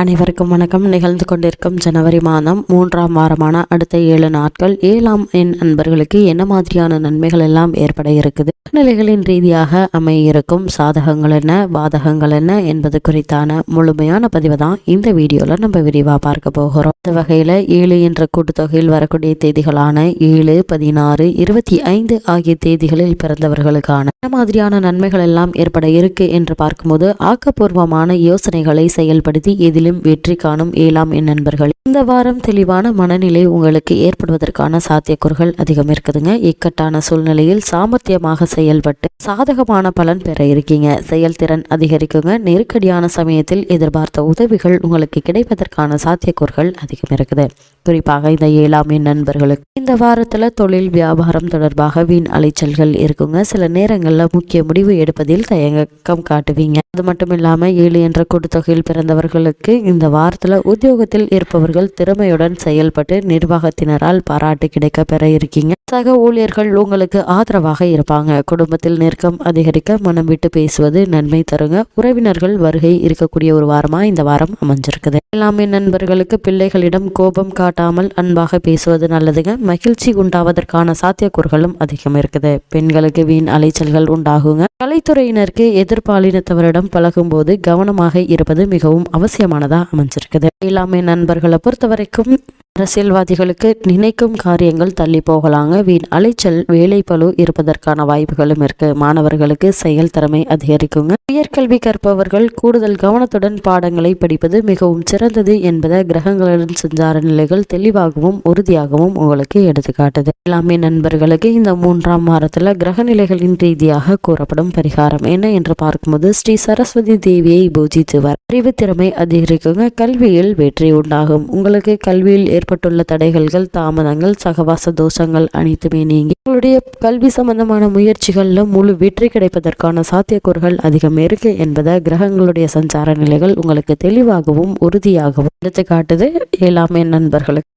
அனைவருக்கும் வணக்கம். நிகழ்ந்து கொண்டிருக்கும் ஜனவரி மாதம் மூன்றாம் வாரமான அடுத்த ஏழு நாட்கள் ஏழாம் எண் நண்பர்களுக்கு என்ன மாதிரியான நன்மைகள் எல்லாம் ஏற்பட இருக்குது? நிலைகளின் ரீதியாக அமைய இருக்கும் சாதகங்கள் என்ன பாதகங்கள் என்ன என்பது குறித்தான முழுமையான பதிவு தான் இந்த வீடியோவில் நம்ம விரிவாக பார்க்க போகிறோம். இந்த வகையில் ஏழு என்ற கூட்டுத்தொகையில் வரக்கூடிய தேதிகளான ஏழு பதினாறு இருபத்தி ஐந்து ஆகிய தேதிகளில் பிறந்தவர்களுக்கான என்ன மாதிரியான நன்மைகள் எல்லாம் ஏற்பட இருக்கு என்று பார்க்கும்போது ஆக்கப்பூர்வமான யோசனைகளை செயல்படுத்தி எதில் எதிலும் வெற்றி காணும் ஏழாம் என் நண்பர்கள். இந்த வாரம் தெளிவான மனநிலை உங்களுக்கு ஏற்படுவதற்கான சாத்தியக்கூறுகள் அதிகம் இருக்குதுங்க. இக்கட்டான சூழ்நிலையில் சாமர்த்தியமாக செயல்பட்டு சாதகமான பலன் பெற இருக்கீங்க. செயல்திறன் அதிகரிக்குங்க. நெருக்கடியான சமயத்தில் எதிர்பார்த்த உதவிகள் உங்களுக்கு கிடைப்பதற்கான சாத்தியக்கூறுகள் அதிகம் இருக்குது. குறிப்பாக இந்த ஏழாம் என் நண்பர்களுக்கு இந்த வாரத்தில் தொழில் வியாபாரம் தொடர்பாக வீண் அலைச்சல்கள் இருக்குங்க. சில நேரங்களில் முக்கிய முடிவு எடுப்பதில் தயக்கம் காட்டுவீங்க. அது மட்டும் இல்லாமல் ஏழு என்ற கூட்டுத்தொகையில் பிறந்தவர்களுக்கு இந்த வாரத்தில் உத்தியோகத்தில் இருப்பவர்கள் திறமையுடன் செயல்பட்டு நிர்வாகத்தினரால் பாராட்டு கிடைக்க பெற இருக்கீங்க. சக ஊழியர்கள் உங்களுக்கு ஆதரவாக இருப்பாங்க. குடும்பத்தில் நெருக்கம் அதிகரிக்க மனம் விட்டு பேசுவது நன்மை தருங்க. உறவினர்கள் வருகை இருக்கக்கூடிய ஒரு வாரமா இந்த வாரம் அமைஞ்சிருக்குது. எல்லாமே நண்பர்களுக்கு பிள்ளைகளிடம் கோபம் காட்டாமல் அன்பாக பேசுவது நல்லதுங்க. மகிழ்ச்சி உண்டாவதற்கான சாத்தியக்கூறுகளும் அதிகம் இருக்குது. பெண்களுக்கு வீண் அலைச்சல்கள் உண்டாகுங்க. கலைத்துறையினருக்கு எதிர்பாலினத்தவரிடம் பழகும்போது கவனமாக இருப்பது மிகவும் அவசியமானதா அமைஞ்சிருக்குது. எல்லாமே நண்பர்களை பொறுத்த வரைக்கும் அரசியல்வாதிகளுக்கு நினைக்கும் காரியங்கள் தள்ளி போகலாங்க. வீண் அலைச்சல் வேலை பழு இருப்பதற்கான வாய்ப்புகளும் இருக்கு. மாணவர்களுக்கு செயல் திறமை அதிகரிக்குங்க. உயர்கல்வி கற்பவர்கள் கூடுதல் கவனத்துடன் பாடங்களை படிப்பது மிகவும் சிறந்தது என்பதை கிரகங்களின் சஞ்சார நிலைகள் தெளிவாகவும் உறுதியாகவும் உங்களுக்கு எடுத்துக்காட்டுது. எல்லாமே நண்பர்களுக்கு இந்த மூன்றாம் வாரத்துல கிரக நிலைகளின் ரீதியாக கூறப்படும் பரிகாரம் என்ன என்று பார்க்கும்போது ஸ்ரீ சரஸ்வதி தேவியை பூஜித்து வர அறிவு திறமை அதிகரிக்குங்க. கல்வியில் வெற்றி உண்டாகும். உங்களுக்கு கல்வியில் ஏற்பட்டுள்ள தடைகள்கள் தாமதங்கள் சகவாச தோஷங்கள் அனைத்துமே நீங்கி உங்களுடைய கல்வி சம்பந்தமான முயற்சிகளில் முழு வெற்றி கிடைப்பதற்கான சாத்தியக்கூறுகள் அதிகம் இருக்கு என்பதை கிரகங்களுடைய சஞ்சார நிலைகள் உங்களுக்கு தெளிவாகவும் உறுதியாகவும் எடுத்து காட்டுது ஏழாமே நண்பர்களுக்கு